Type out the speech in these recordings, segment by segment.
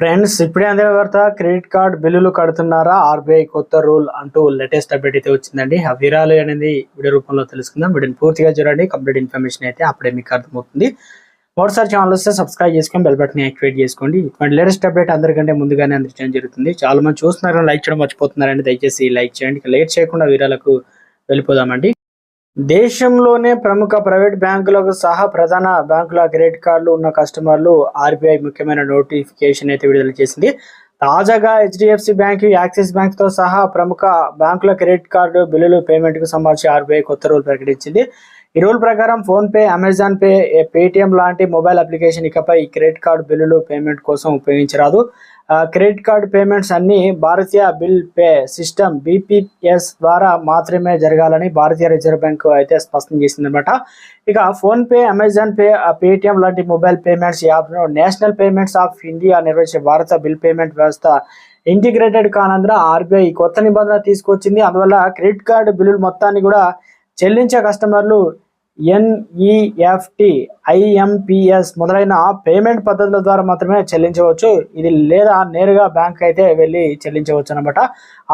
Friends ఇప్పుడే అందిన వార్త క్రెడిట్ కార్డ్ బిల్లులు కడుతున్నారా? ఆర్బీఐ కొత్త రూల్ అంటూ లేటెస్ట్ అప్డేట్ అయితే వచ్చిందండి. ఆ వివరాలు అనేది వీడియో రూపంలో తెలుసుకుందాం. వీడియోని పూర్తిగా చూడండి. కంప్లీట్ ఇన్ఫర్మేషన్ అయితే అప్పుడే మీకు అర్థమవుతుంది. మరోసారి ఛానల్ వస్తే సబ్స్క్రైబ్ చేసుకొని బెల్ బటన్ యాక్టివేట్ చేసుకోండి. ఇటువంటి లేటెస్ట్ అప్డేట్ అందరికంటే ముందుగానే అందించడం జరుగుతుంది. చాలా మంది చూస్తున్నారు లైక్ చేయడం మర్చిపోతున్నారండి దయచేసి లైక్ చేయండి. లేట్ చేయకుండా వీరాలకు వెళ్ళిపోదామండి. దేశంలోనే ప్రముఖ ప్రైవేట్ బ్యాంకులకు సహా ప్రధాన బ్యాంకుల క్రెడిట్ కార్డులు ఉన్న కస్టమర్లు ఆర్బీఐ ముఖ్యమైన నోటిఫికేషన్ అయితే విడుదల చేసింది. తాజాగా హెచ్డిఎఫ్సి బ్యాంక్ యాక్సిస్ బ్యాంక్తో సహా ప్రముఖ బ్యాంకుల క్రెడిట్ కార్డు బిల్లులు పేమెంట్కు సంబంధించి ఆర్బీఐ కొత్త రూల్ ప్రకటించింది. ఈ రూల్ ప్రకారం phone pay Amazon pay Paytm లాంటి మొబైల్ అప్లికేషన్ ఇకపై క్రెడిట్ కార్డు బిల్లులు పేమెంట్ కోసం ఉపయోగించరాదు. క్రెడిట్ కార్డు పేమెంట్స్ అన్ని భారతీయ బిల్ పే సిస్టమ్ బీపీఎస్ ద్వారా మాత్రమే జరగాలని భారతీయ రిజర్వ్ బ్యాంక్ అయితే స్పష్టం చేసిందనమాట ఇక phone pay Amazon pay Paytm లాంటి మొబైల్ పేమెంట్స్ యాప్ను నేషనల్ పేమెంట్స్ ఆఫ్ ఇండియా నిర్వహించే భారత బిల్ పేమెంట్ వ్యవస్థ ఇంటిగ్రేటెడ్ కానందున ఆర్బీఐ కొత్త నిబంధన తీసుకొచ్చింది. అందువల్ల క్రెడిట్ కార్డు బిల్లులు మొత్తాన్ని కూడా చెల్లించే కస్టమర్లు ఎన్ఈఎఫ్టి ఐఎంపిఎస్ మొదలైన పేమెంట్ పద్ధతుల ద్వారా మాత్రమే చెల్లించవచ్చు. ఇది లేదా నేరుగా బ్యాంక్ అయితే వెళ్ళి చెల్లించవచ్చు అనమాట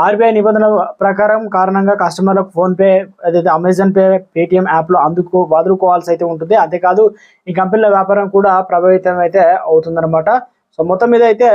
ఆర్బీఐ నిబంధనల ప్రకారం కారణంగా కస్టమర్లకు ఫోన్పే అదైతే అమెజాన్ పే పేటిఎం యాప్లో అందుకు వదులుకోవాల్సి అయితే ఉంటుంది. అంతేకాదు ఈ కంపెనీల వ్యాపారం కూడా ప్రభావితం అయితే అవుతుందన్నమాట. సో మొత్తం మీద అయితే